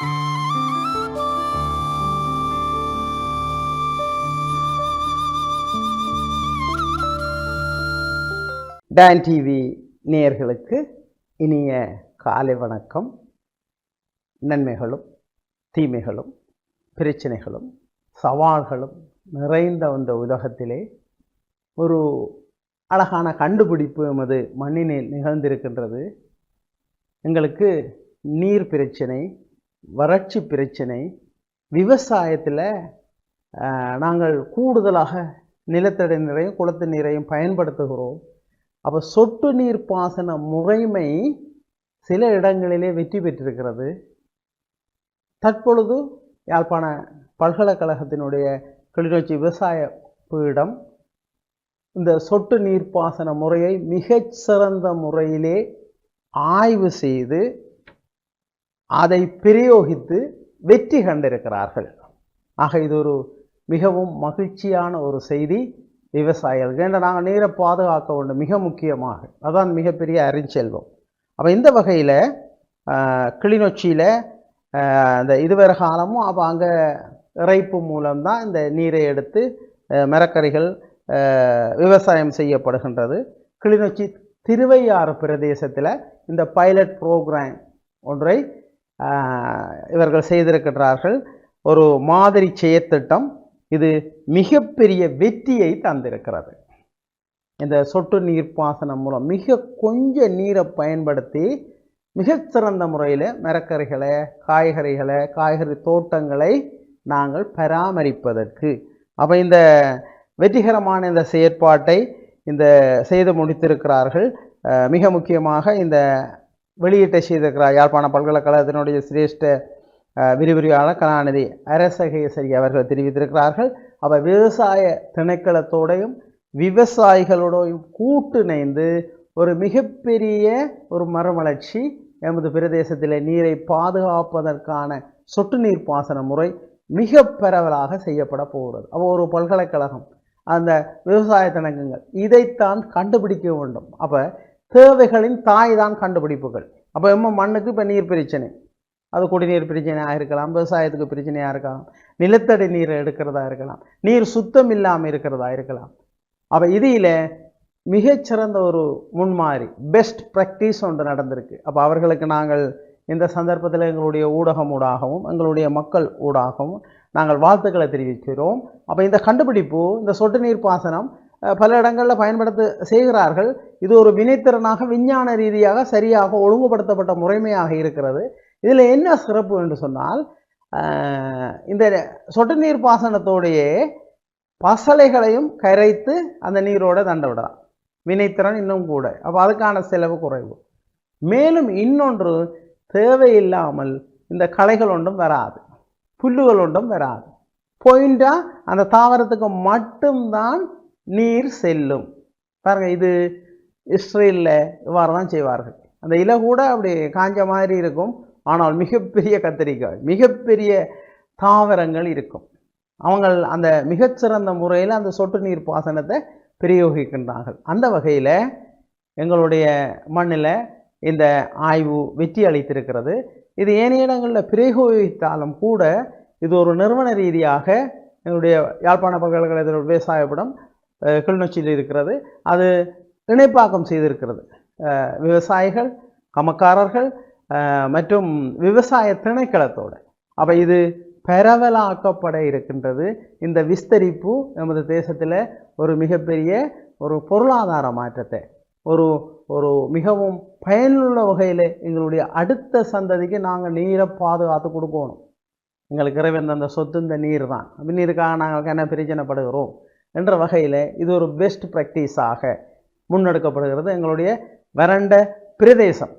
Don TV நேயர்களுக்கு இனிய காலை வணக்கம். நன்மைகளும் தீமைகளும் பிரச்சனைகளும் சவால்களும் நிறைந்த அந்த உலகத்திலே ஒரு அழகான கண்டுபிடிப்பு எமது மண்ணினில் நிகழ்ந்திருக்கின்றது. எங்களுக்கு நீர் பிரச்சனை வறட்சி பிரச்சனை விவசாயத்தில் நாங்கள் கூடுதலாக நிலத்தடி நீரையும் குளத்து நீரையும் பயன்படுத்துகிறோம். அப்போ சொட்டு நீர் பாசன முறைமை சில இடங்களிலே வெற்றி பெற்றிருக்கிறது. தற்பொழுது யாழ்ப்பாண பல்கலைக்கழகத்தினுடைய கிளிநொச்சி விவசாய பீடம் இந்த சொட்டு நீர் பாசன முறையை மிகச் சிறந்த முறையிலே ஆய்வு செய்து அதை பிரயோகித்து வெற்றி கண்டிருக்கிறார்கள். ஆக இது ஒரு மிகவும் மகிழ்ச்சியான ஒரு செய்தி. விவசாயிகள் ஏன்னா நாங்கள் நீரை பாதுகாக்க வேண்டும்? மிக முக்கியமாக. அதான் மிகப்பெரிய அறிஞ்செல்வம் அப்போ இந்த வகையில் கிளிநொச்சியில் இந்த இதுவரை காலமும் அப்போ அங்கே இறைப்பு மூலம்தான் இந்த நீரை எடுத்து மரக்கறிகள் விவசாயம் செய்யப்படுகின்றது. கிளிநொச்சி திருவையாறு பிரதேசத்தில் இந்த பைலட் ப்ரோக்ராம் ஒன்றை இவர்கள் செய்திருக்கிறார்கள் ஒரு மாதிரி செயற்திட்டம் இது மிகப்பெரிய வெற்றியை தந்திருக்கிறது. இந்த சொட்டு நீர் பாசனம் மூலம் மிக கொஞ்ச நீரை பயன்படுத்தி மிகச்சிறந்த முறையில் மரக்கறிகளை காய்கறிகளை காய்கறி தோட்டங்களை நாங்கள் பராமரிப்பதற்கு. அப்போ இந்த வெற்றிகரமான இந்த செயற்பாட்டை இந்த செய்து முடித்திருக்கிறார்கள். மிக முக்கியமாக இந்த வெளியீட்டை செய்திருக்கிறார் யாழ்ப்பாண பல்கலைக்கழகத்தினுடைய சிரேஷ்ட அஹ், கலாநிதி அரசகேசரி அவர்கள் தெரிவித்திருக்கிறார்கள். அவர் விவசாய திணைக்களத்தோடையும் விவசாயிகளோடையும் கூட்டிணைந்து ஒரு மிகப்பெரிய ஒரு மறுமலர்ச்சி எமது பிரதேசத்தில் நீரை பாதுகாப்பதற்கான சொட்டு நீர் பாசன முறை மிக பரவலாக செய்யப்பட போகிறது. அப்போ ஒரு பல்கலைக்கழகம் அந்த விவசாய திணக்கங்கள் இதைத்தான் கண்டுபிடிக்க வேண்டும். அப்போ தேவைகளின் தாய் தான் கண்டுபிடிப்புகள். அப்போ நம்ம மண்ணுக்கு இப்போ நீர் பிரச்சனை. அது குடிநீர் பிரச்சனையாக இருக்கலாம் விவசாயத்துக்கு பிரச்சனையாக இருக்கலாம் நிலத்தடி நீர் எடுக்கிறதா இருக்கலாம் நீர் சுத்தம் இல்லாமல் இருக்கிறதா இருக்கலாம். அப்போ இதில் மிகச்சிறந்த ஒரு முன்மாதிரி பெஸ்ட் ப்ராக்டிஸ் ஒன்று நடந்திருக்கு. அப்போ அவர்களுக்கு நாங்கள் இந்த சந்தர்ப்பத்தில் எங்களுடைய ஊடகம் ஊடாகவும் எங்களுடைய மக்கள் ஊடாகவும் நாங்கள் வாழ்த்துக்களை தெரிவிக்கிறோம். அப்போ இந்த கண்டுபிடிப்பு இந்த சொட்டு நீர் பாசனம் பல இடங்களில் பயன்படுத்த செய்கிறார்கள். இது ஒரு வினைத்திறனாக விஞ்ஞான ரீதியாக சரியாக ஒழுங்குபடுத்தப்பட்ட முறைமையாக இருக்கிறது. இதில் என்ன சிறப்பு என்று சொன்னால் இந்த சொட்டு நீர் பாசனத்தோடையே பசலைகளையும் கரைத்து அந்த நீரோட தண்டை விடலாம். வினைத்திறன் இன்னும் கூட. அப்போ அதுக்கான செலவு குறைவு. மேலும் இன்னொன்று தேவையில்லாமல் இந்த களைகள் ஒன்றும் வராது. புல்லுகள் ஒன்றும் வராது. பாயிண்டாக அந்த தாவரத்துக்கு மட்டும்தான் நீர் செல்லும். பாருங்க இது இஸ்ரேலில் இவ்வாறு தான் செய்வார்கள். அந்த இலை கூட அப்படி காஞ்ச மாதிரி இருக்கும். ஆனால் மிகப்பெரிய கத்திரிக்காய் மிகப்பெரிய தாவரங்கள் இருக்கும். அவங்கள் அந்த மிகச்சிறந்த முறையில் அந்த சொட்டு நீர் பாசனத்தை பிரயோகிக்கின்றார்கள். அந்த வகையில் எங்களுடைய மண்ணில் இந்த ஆய்வு வெற்றி அளித்திருக்கிறது. இது ஏனைய இடங்களில் பிரயோகித்தாலும் கூட இது ஒரு நிறுவன ரீதியாக எங்களுடைய யாழ்ப்பாண பல்கலைக்கழகத்தினுடைய விவசாயப்படம் கிளிநொச்சியில் இருக்கிறது. அது இணைப்பாக்கம் செய்திருக்கிறது. விவசாயிகள் கமக்காரர்கள் மற்றும் விவசாய திணைக்களத்தோடு. அப்போ இது பரவலாக்கப்பட இருக்கின்றது. இந்த விஸ்தரிப்பு நமது தேசத்தில் ஒரு மிகப்பெரிய ஒரு பொருளாதார மாற்றத்தை ஒரு ஒரு மிகவும் பயனுள்ள வகையில் எங்களுடைய அடுத்த சந்ததிக்கு நாங்கள் நீரை பாதுகாத்து கொடுக்கணும். எங்களுக்கு இறைவன் அந்த சொத்து இந்த நீர் தான் நீருக்காக நாங்கள் என்ன பிரச்சனைப்படுகிறோம்? என்ற வகையில் இது ஒரு பெஸ்ட் ப்ராக்டிஸாக முன்னெடுக்கப்படுகிறது. எங்களுடைய வறண்ட பிரதேசம்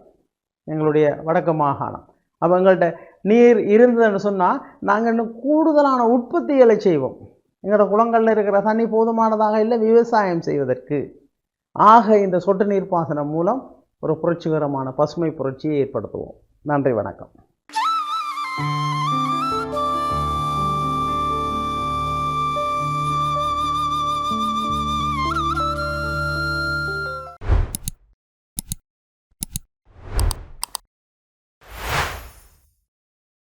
எங்களுடைய வடக்கு மாகாணம். அப்போ எங்கள்கிட்ட நீர் இருந்ததுன்னு சொன்னால் நாங்கள் இன்னும் கூடுதலான உற்பத்திகளை செய்வோம். எங்களோட குளங்களில் இருக்கிற தண்ணி போதுமானதாக இல்லை விவசாயம் செய்வதற்கு. ஆக இந்த சொட்டு நீர் பாசனம் மூலம் ஒரு புரட்சிகரமான பசுமை புரட்சியை ஏற்படுத்துவோம். நன்றி வணக்கம்.